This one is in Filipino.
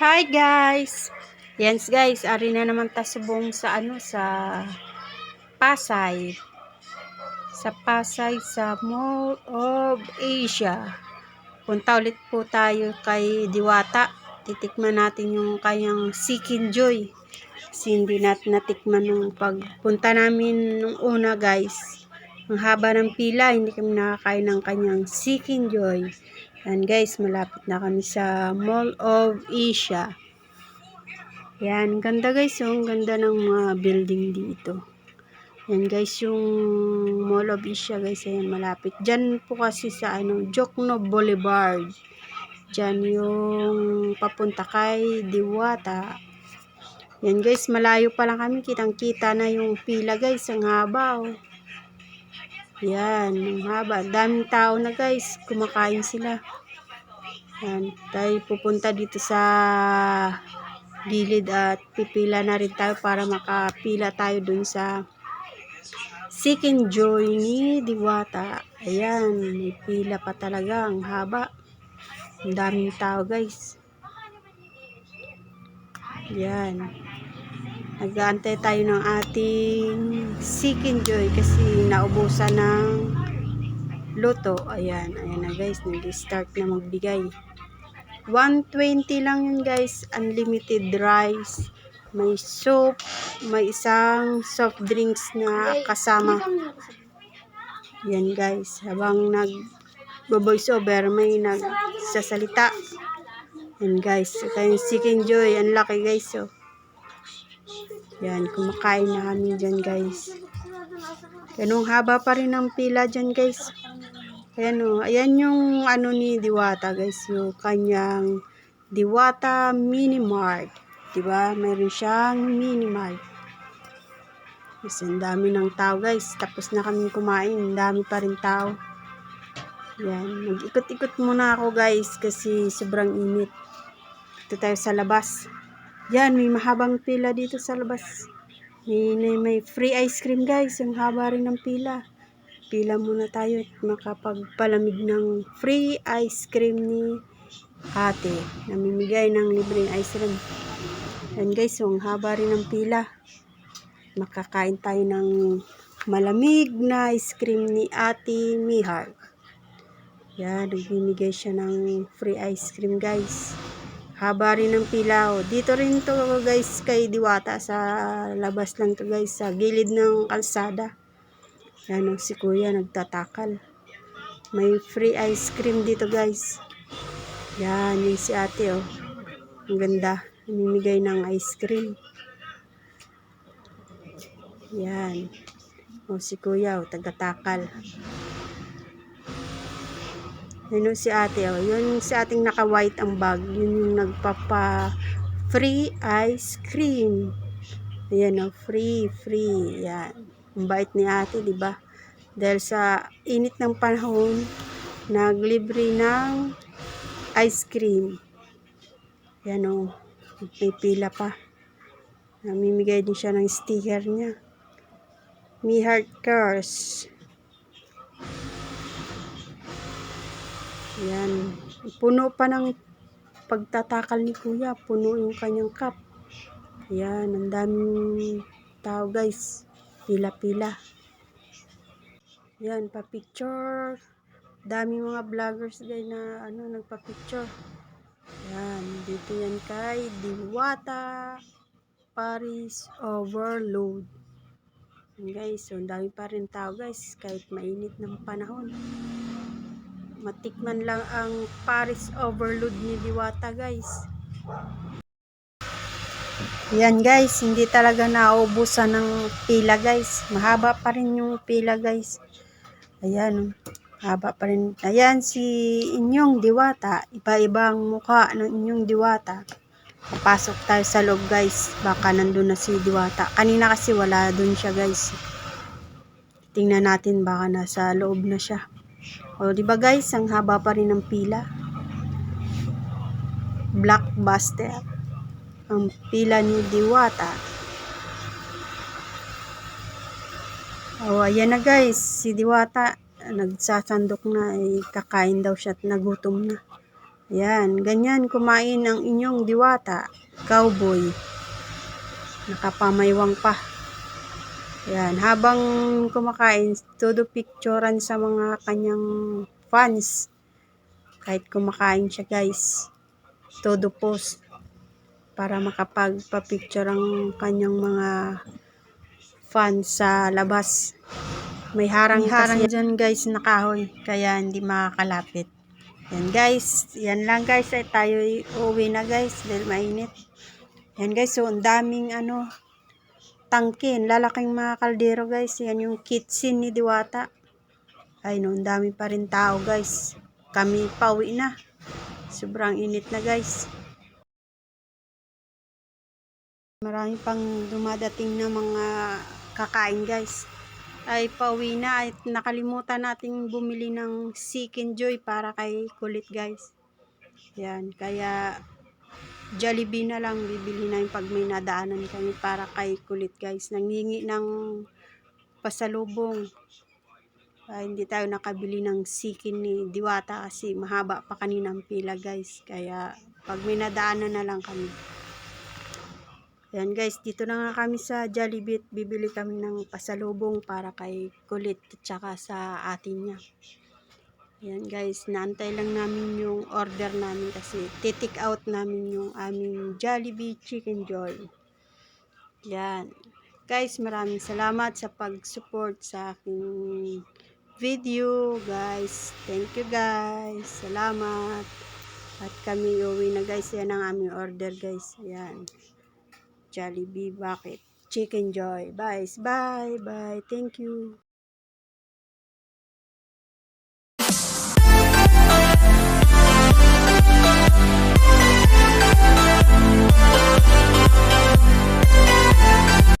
Hi guys! Yan guys, ari na naman tasubong sa ano sa Pasay. Sa Pasay sa Mall of Asia. Punta ulit po tayo kay Diwata. Titikman natin yung kanyang Sikin Joy. Kasi hindi natin natikman nung pagpunta namin nung una guys. Ang haba ng pila, hindi kami nakakain ng kanyang Sikin Joy. Yan guys, malapit na kami sa Mall of Asia. Yan, ganda guys, yung ganda ng mga building dito. Yan guys, yung Mall of Asia guys, ayan malapit. Diyan po kasi sa ano, Jokno Boulevard. Diyan yung papunta kay Diwata. Yan guys, malayo pa lang kami, kitang kita na yung pila guys, ang haba oh. Yan, ang haba. Daming tao na guys. Kumakain sila. Yan. Tayo pupunta dito sa gilid at pipila na rin tayo para makapila tayo dun sa Joy ni Diwata. Ayan, may pila pa talaga. Ang haba. Ang daming tao guys. Yan. Nag-aantay tayo ng ating Sikin Joy kasi naubusan ng luto. Ayan, ayan na guys, nag-start na magbigay. 120 lang yun guys, unlimited rice. May soup, may isang soft drinks na kasama. Yan guys, habang nag voice may nagsasalita. Yan guys, yung Sikin Joy, ang laki guys oh. Yan, kumakain na kami dyan guys. Ganong haba pa rin ang pila dyan guys. Ayan o, ayan yung ano ni Diwata guys, yung kanyang Diwata Mini Mart. Diba? Meron siyang mini mart. Kasi ang dami ng tao guys. Tapos na kami kumain. Ang dami pa rin tao. Yan. Mag-ikot-ikot muna ako guys kasi sobrang init. Dito tayo sa labas. Yan, may mahabang pila dito sa labas. May, may, may free ice cream guys. Ang haba rin ng pila. Pila muna tayo at makapagpalamig ng free ice cream ni ate. Namimigay ng libreng ice cream. Yan guys, so, ang haba rin ng pila. Makakain tayo ng malamig na ice cream ni ate Mihar. Yan, nagbibigay siya ng free ice cream guys. Haba rin ng pila. Oh. Dito rin to guys kay Diwata sa labas lang to guys sa gilid ng kalsada. Yan oh, si kuya nagtatakal. May free ice cream dito guys. Yan yung si ate oh. Ang ganda. Namimigay ng ice cream. Yan. O si kuya oh, tagatakal. Yun si ate, oh. Yun si ating naka-white ang bag. Yun yung nagpapa free ice cream. Ayan, oh. Free, free. Yan. Ang bait ni ate, di ba? Dahil sa init ng panahon, naglibre ng ice cream. Yan, oh. May pila pa. Namimigay din siya ng sticker niya. Me Heart Cars. Yan. Puno pa ng pagtatakal ni kuya. Puno yung kanyang cup. Yan. Ang daming tao guys. Pila-pila. Yan. Pa-picture. Daming mga vloggers guys na ano, nagpa-picture. Yan. Dito yan kay Diwata Paris Overload. Yan guys. So, ang dami pa rin tao guys. Kahit mainit ng panahon matikman lang ang Paris Overload ni Diwata guys. Yan guys, hindi talaga naubusan ng pila guys. Mahaba pa rin yung pila guys. Ayan, haba pa rin. Ayan si inyong Diwata. Iba-ibang mukha ng inyong Diwata. Papasok tayo sa loob guys. Baka nandun na si Diwata. Kanina kasi wala dun siya guys. Tingnan natin baka nasa loob na siya. O, di ba guys, ang haba pa rin ng pila. Blockbuster. Ang pila ni Diwata. O, ayan na guys, si Diwata nagsasandok na, eh, kakain daw siya at nagutom na. Yan, ganyan kumain ang inyong diwata, cowboy. Nakapamayawang pa. Yan, habang kumakain, todo picturean sa mga kanyang fans. Kahit kumakain siya guys, todo post para makapagpa-picture ang kanyang mga fans sa labas. May harang harang dyan guys na kahoy, kaya hindi makakalapit. Yan guys, yan lang guys, ay tayo uwi na guys dahil mainit. Yan guys, so ang daming ano, tangkin, lalaking mga kaldero guys. Yan yung kitchen ni Diwata. Ay no, dami pa rin tao guys. Kami pauwi na. Sobrang init na guys. Marami pang dumadating na mga kakain guys. Ay pauwi na at nakalimutan nating bumili ng Chicken Joy para kay kulit guys. Yan, kaya Jollibee na lang bibili namin pag may nadaanan kami para kay kulit guys. Nangingi ng pasalubong. Ay, hindi tayo nakabili ng sikin ni Diwata kasi mahaba pa kaninang pila guys. Kaya pag may nadaanan na lang kami. Yan guys, dito na nga kami sa Jollibee. Bibili kami ng pasalubong para kay kulit at saka sa atin niya. Yan guys, naantay lang namin yung order namin kasi titik out namin yung aming Jollibee Chicken Joy. Yan. Guys, maraming salamat sa pag-support sa aking video, guys. Thank you, guys. Salamat. At kami uwi na, guys. Yan ang aming order, guys. Yan. Jollibee Bucket Chicken Joy. Bye. Bye. Bye. Thank you.